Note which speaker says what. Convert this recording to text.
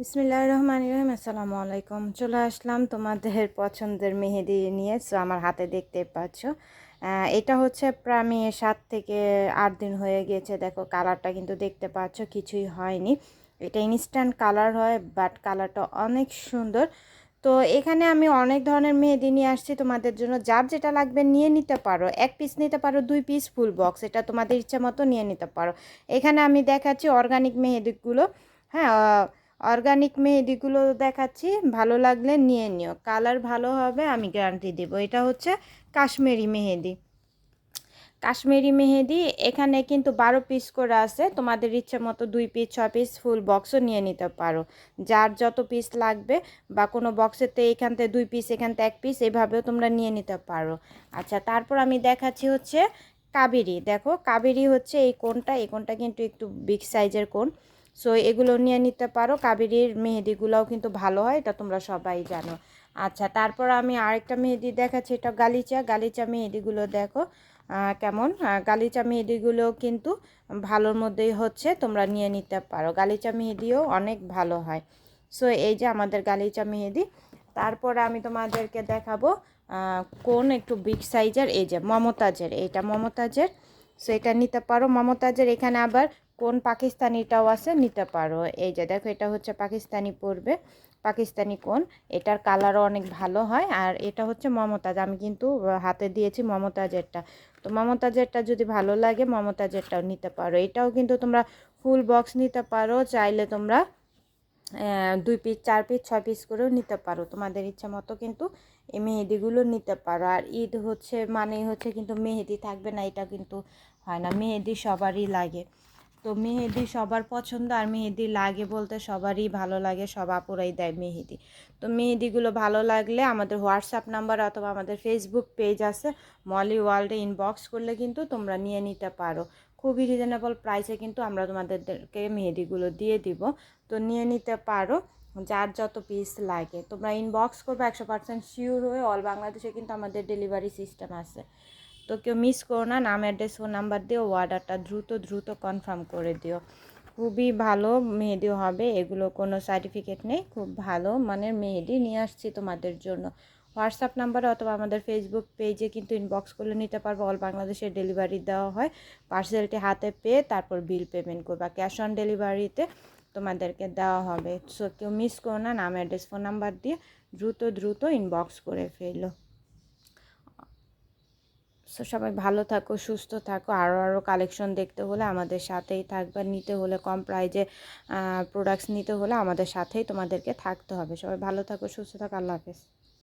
Speaker 1: বিসমিল্লাহ রহমান রহিম, আসসালামু আলাইকুম। চলে আসলাম তোমাদের পছন্দের মেহেদি নিয়ে, সো আমার হাতে দেখতে পাচ্ছ। এটা হচ্ছে প্রায় সাত থেকে আট দিন হয়ে গিয়েছে দেখো কালারটা কিন্তু দেখতে পাচ্ছ, কিছুই হয়নি। এটা ইনস্ট্যান্ট কালার হয়, বাট কালারটা অনেক সুন্দর। তো এখানে আমি অনেক ধরনের মেহেদি নিয়ে আসছি, তোমাদের জন্য যার যেটা লাগবে নিয়ে নিতে পারো। এক পিস নিতে পারো, দুই পিস ফুল বক্স এটা তোমাদের ইচ্ছা মতো নিয়ে নিতে পারো। এখানে আমি দেখাচ্ছি অর্গানিক মেহেদিগুলো হ্যাঁ অর্গানিক মেহেদিগুলো দেখাচ্ছি, ভালো লাগলে নিয়ে নিও। কালার ভালো হবে, আমি গ্যারান্টি দেবো। এটা হচ্ছে কাশ্মীরি মেহেদি। কাশ্মীরি মেহেদি, এখানে কিন্তু বারো পিস করে আছে। তোমাদের ইচ্ছে মতো দুই পিস ছ পিস ফুল বক্সও নিয়ে নিতে পারো। যার যত পিস লাগবে, বা কোনো বক্সেতে এখান থেকে দুই পিস এখান থেকে এক পিস এভাবেও তোমরা নিয়ে নিতে পারো। আচ্ছা তারপর আমি দেখাচ্ছি হচ্ছে কাবেরি। দেখো, কাবেরি হচ্ছে এই কোনটা? এই কোনটা কিন্তু একটু বিগ সাইজের কোন। সো এগুলো নিয়ে নিতে পারো। কাবেরির মেহেদিগুলোও কিন্তু ভালো হয়, এটা তোমরা সবাই জানো। আচ্ছা তারপর আমি আরেকটা মেহেদি দেখাচ্ছি, এটা গালিচা। গালিচা মেহেদিগুলো দেখো কেমন? গালিচা মেহেদিগুলো কিন্তু ভালোর মধ্যেই হচ্ছে, তোমরা নিয়ে নিতে পারো। গালিচা মেহেদিও অনেক ভালো হয়। সো এই যে আমাদের গালিচা মেহেদি। তারপরে আমি তোমাদেরকে দেখাবো কোন একটু বিগ সাইজের এই যে মমতাজের, এইটা মমতাজের। সো এটা নিতে পারো। মমতাজের এখানে আবার কোন পাকিস্তানিটাও আছে, নিতে পারো। এই যে দেখো, এটা হচ্ছে পাকিস্তানি পড়বে পাকিস্তানি কোন? এটার কালারও অনেক ভালো হয়। আর এটা হচ্ছে মমতাজ। আমি কিন্তু হাতে দিয়েছি মমতাজেরটা। তো মমতাজেরটা যদি ভালো লাগে, মমতাজেরটাও নিতে পারো। এটাও কিন্তু তোমরা ফুল বক্স নিতে পারো। চাইলে তোমরা দুই পিস, চার পিস, ছয় পিস করেও নিতে পারো। তোমাদের ইচ্ছা মতো কিন্তু এই মেহেদিগুলো নিতে পারো। আর ঈদ হচ্ছে মানে হচ্ছে কিন্তু মেহেদি থাকবে না এটা কিন্তু হয় না। মেহেদি সবারই লাগে। তো মেহেদি সবার পছন্দ আর মেহেদি লাগে বলতে সবারই ভালো লাগে, সব আপুরাই দেয় মেহেদি। তো মেহেদিগুলো ভালো লাগলে আমাদের হোয়াটসঅ্যাপ নাম্বার অথবা আমাদের ফেসবুক পেজ আছে, মলি ওয়ার্ল্ডে ইনবক্স করলে কিন্তু তোমরা নিয়ে নিতে পারো। খুবই রিজনেবল প্রাইসে কিন্তু আমরা তোমাদেরকে মেহেদিগুলো দিয়ে দিব। তো নিয়ে নিতে পারো, যার যত পিস লাগে। তোমরা ইনবক্স করবে একশো পার্সেন্ট শিওর হয়ে অল বাংলাদেশে কিন্তু আমাদের ডেলিভারি সিস্টেম আছে। তো কেউ মিস করো না, নাম অ্যাড্রেস ফোন নাম্বার দিও অর্ডারটা দ্রুত দ্রুত কনফার্ম করে দিও। খুবই ভালো মেহেদি হবে, এগুলো কোনো সার্টিফিকেট নেই, খুব ভালো মানের মেহেদি নিয়ে আসছি তোমাদের জন্য। হোয়াটসঅ্যাপ নাম্বারে অথবা আমাদের ফেসবুক পেজে কিন্তু ইনবক্স করলে নিতে পারব। অল বাংলাদেশে ডেলিভারি দেওয়া হয়। পার্সেলটি হাতে পেয়ে তারপর বিল পেমেন্ট করবা। ক্যাশ অন ডেলিভারিতে তোমাদেরকে দেওয়া হবে। সো কেউ মিস করো না, নাম অ্যাড্রেস ফোন নাম্বার দিয়ে দ্রুত দ্রুত ইনবক্স করে ফেলো। সো সবাই ভালো থাকো, সুস্থ থাকো। আরও আরও কালেকশন দেখতে হলে আমাদের সাথেই থাকবে। নিতে হলে কম প্রাইজে প্রোডাক্টস নিতে হলে আমাদের সাথেই তোমাদেরকে থাকতে হবে। সবাই ভালো থাকো, সুস্থ থাকো। আল্লাহ হাফেজ।